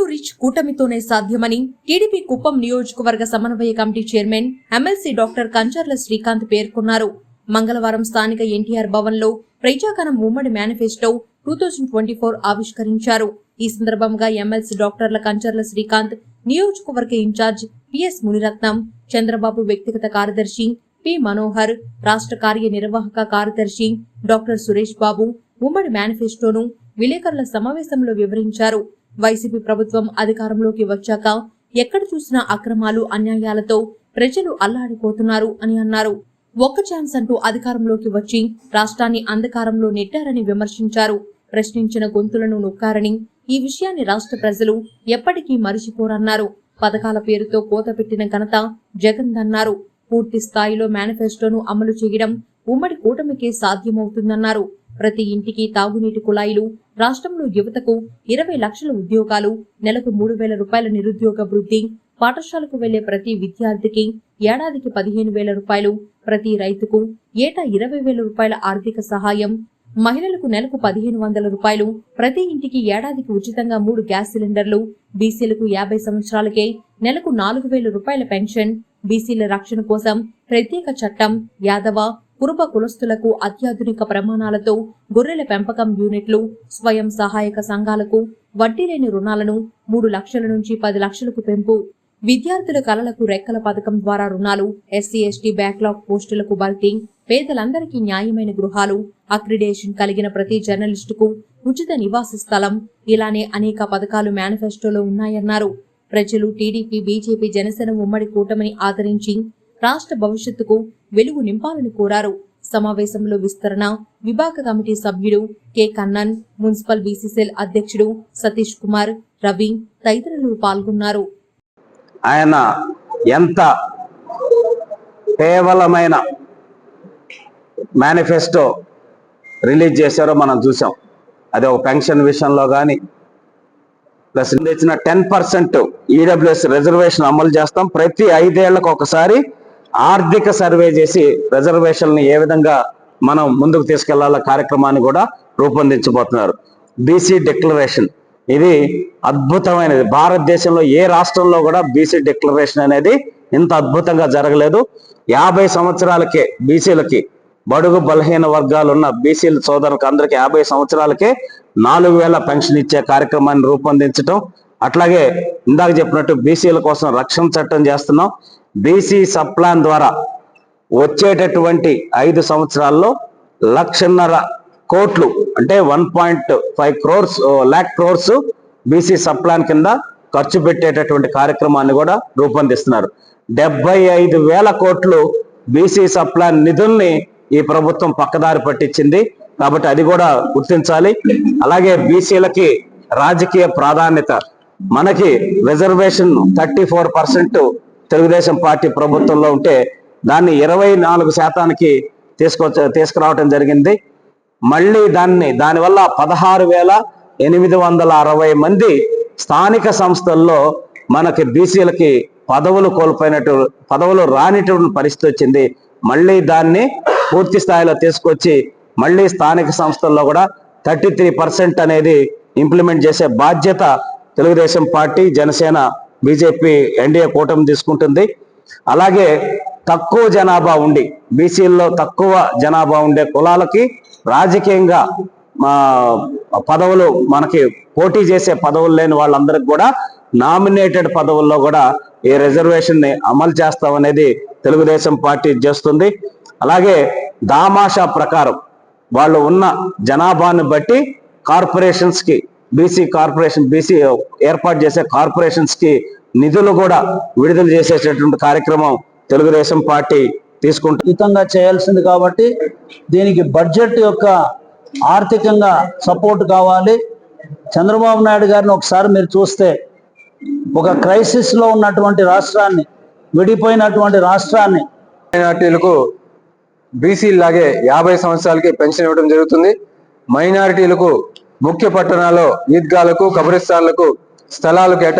To rich కూటమితోనే సాధ్యమని TDP Kuppam నియోజకవర్గ సమన్వయ committee chairman MLC doctor Kancharla Srikanth పేర్కొన్నారు. మంగళవారం స్థానిక ఎన్టీఆర్ భవన్లో ప్రజాగణం ఉమ్మడి manifesto two thousand twenty four ఆవిష్కరించారు. ఈ సందర్భంగా ఎమ్మెల్సీ డాక్టర్ల కంచర్ల శ్రీకాంత్ నియోజకవర్గ ఇన్ఛార్జ్ పిఎస్ మునిరత్నం చంద్రబాబు వ్యక్తిగత కార్యదర్శి పి మనోహర్ రాష్ట్ర కార్యనిర్వాహక కార్యదర్శి డాక్టర్ సురేష్ బాబు ఉమ్మడి మేనిఫెస్టోను విలేకరుల సమావేశంలో వివరించారు. వైసీపీ ప్రభుత్వం అధికారంలోకి వచ్చాక ఎక్కడ చూసినా అక్రమాలు అన్యాయాలతో ప్రజలు అల్లాడిపోతున్నారు అని అన్నారు. ఒక్క ఛాన్స్ అంటూ అధికారంలోకి వచ్చి రాష్ట్రాన్ని అంధకారంలో నెట్టారని విమర్శించారు. ప్రశ్నించిన గొంతులను నొక్కారని ఈ విషయాన్ని రాష్ట్ర ప్రజలు ఎప్పటికీ మరిచిపోరన్నారు. పథకాల పేరుతో కోత పెట్టిన ఘనత జగన్ దన్నారు. పూర్తి స్థాయిలో మేనిఫెస్టోను అమలు చేయడం ఉమ్మడి కూటమికే సాధ్యమవుతుందన్నారు. ప్రతి ఇంటికి తాగునీటి కుళాయిలు రాష్ట్రంలో యువతకు ఇరవై లక్షల ఉద్యోగాలు నెలకు మూడు వేల రూపాయల నిరుద్యోగ వృద్ధి పాఠశాలకు వెళ్ళే ప్రతి విద్యార్థికి ఏడాదికి పదిహేను వేల రూపాయలు ప్రతి రైతుకు ఏటా ఇరవై వేల రూపాయల ఆర్థిక సహాయం మహిళలకు నెలకు పదిహేను వందల రూపాయలు ప్రతి ఇంటికి ఏడాదికి ఉచితంగా మూడు గ్యాస్ సిలిండర్లు బీసీలకు యాభై సంవత్సరాలకే నెలకు నాలుగు వేల రూపాయల పెన్షన్ బీసీల రక్షణ కోసం ప్రత్యేక చట్టం యాదవ కురుప కులస్తులకు అత్యాధునిక ప్రమాణాలతో గొర్రెల పెంపకం యూనిట్లు స్వయం సహాయక సంఘాలకు వడ్డీ లేని రుణాలను మూడు లక్షల నుంచి పది లక్షలకు పెంపు. విద్యార్థుల కలలకు రెక్కల పథకం ద్వారా రుణాలు ఎస్సీ ఎస్టీ బ్యాక్లాగ్ పోస్టులకు బల్కింగ్ పేదలందరికీ న్యాయమైన గృహాలు అక్రిడేషన్ కలిగిన ప్రతి జర్నలిస్టుకు ఉచిత నివాస స్థలం. ఇలానే అనేక పథకాలు మేనిఫెస్టోలో ఉన్నాయన్నారు. ప్రజలు టీడీపీ బీజేపీ జనసేన ఉమ్మడి కూటమిని ఆదరించి రాష్ట్ర భవిష్యత్తుకు వెలుగు నింపాలని కోరారు. సమావేశంలో విస్తరణ విభాగ కమిటీ సభ్యుడు కె. కన్నన్ మున్సిపల్ బీసీసీఎల్ అధ్యక్షుడు సతీష్ కుమార్ రవి తదితరులు పాల్గొన్నారు. ఆయన ఎంత కేవలమైన మేనిఫెస్టో రిలీజ్ చేశారో మనం చూసాం. అది ఒక పెన్షన్ విషయంలో కానీ ప్లస్ ఇచ్చిన టెన్ పర్సెంట్ ఈడబ్ల్యూఎస్ రిజర్వేషన్ అమలు చేస్తాం. ప్రతి ఐదేళ్ళకు ఒకసారి ఆర్థిక సర్వే చేసి రిజర్వేషన్ని ఏ విధంగా మనం ముందుకు తీసుకెళ్ళాల కార్యక్రమాన్ని కూడా రూపొందించబోతున్నారు. బీసీ డిక్లరేషన్ ఇది అద్భుతమైనది. భారతదేశంలో ఏ రాష్ట్రంలో కూడా బీసీ డిక్లరేషన్ అనేది ఇంత అద్భుతంగా జరగలేదు. యాభై సంవత్సరాలకే బీసీలకి బడుగు బలహీన వర్గాలు ఉన్న బీసీల సోదరులకు అందరికి యాభై సంవత్సరాలకే నాలుగు వేల పెన్షన్ ఇచ్చే కార్యక్రమాన్ని రూపొందించడం అట్లాగే ఇందాక చెప్పినట్టు బీసీల కోసం రక్షణ చట్టం చేస్తున్నాం. బీసీ సప్లాన్ ద్వారా వచ్చేటటువంటి ఐదు సంవత్సరాల్లో లక్షన్నర కోట్లు అంటే one point five crores lakh crores BC subplan కింద ఖర్చు పెట్టేటటువంటి కార్యక్రమాన్ని కూడా రూపొందిస్తున్నారు. డెబ్బై ఐదు వేల కోట్లు బీసీ సప్లాన్ నిధుల్ని ఈ ప్రభుత్వం పక్కదారి పట్టించింది. కాబట్టి అది కూడా గుర్తించాలి. అలాగే బీసీలకి రాజకీయ ప్రాధాన్యత మనకి reservation thirty four percent Telugu party ప్రభుత్వంలో ఉంటే దాన్ని ఇరవై నాలుగు శాతానికి తీసుకొచ్చ తీసుకురావటం జరిగింది. మళ్ళీ దాన్ని దానివల్ల పదహారు వేల ఎనిమిది వందల అరవై మంది స్థానిక సంస్థల్లో మనకి బీసీలకి పదవులు కోల్పోయినట్టు పదవులు రానిటువంటి పరిస్థితి వచ్చింది. మళ్ళీ దాన్ని పూర్తి స్థాయిలో తీసుకొచ్చి మళ్ళీ స్థానిక సంస్థల్లో కూడా థర్టీ త్రీ పర్సెంట్ అనేది ఇంప్లిమెంట్ చేసే బాధ్యత Telugu Desam party Janasena BJP NDA కూటమి తీసుకుంటుంది. అలాగే తక్కువ జనాభా ఉండి బీసీల్లో తక్కువ జనాభా ఉండే కులాలకి రాజకీయంగా మా పదవులు మనకి పోటీ చేసే పదవులు లేని వాళ్ళందరికి కూడా నామినేటెడ్ పదవుల్లో కూడా ఈ రిజర్వేషన్ని అమలు చేస్తామనేది తెలుగుదేశం పార్టీ చేస్తుంది. అలాగే దామాషా ప్రకారం వాళ్ళు ఉన్న జనాభాను బట్టి కార్పొరేషన్స్కి బీసీ కార్పొరేషన్ బీసీ ఏర్పాటు చేసే కార్పొరేషన్స్కి నిధులు కూడా విడుదల చేసేటటువంటి కార్యక్రమం తెలుగుదేశం పార్టీ తీసుకుంటుంది అతీతంగా చేయాల్సింది కాబట్టి దీనికి బడ్జెట్ యొక్క ఆర్థికంగా సపోర్ట్ కావాలి. చంద్రబాబు నాయుడు గారిని ఒకసారి మీరు చూస్తే ఒక క్రైసిస్లో ఉన్నటువంటి రాష్ట్రాన్ని విడిపోయినటువంటి రాష్ట్రాన్ని మైనార్టీలకు బీసీ లాగే యాభై సంవత్సరాలకి పెన్షన్ ఇవ్వడం జరుగుతుంది. మైనారిటీలకు ముఖ్య పట్టణాల్లో ఈద్గాలకు కబ్రిస్తాన్లకు స్థలాలు కేటా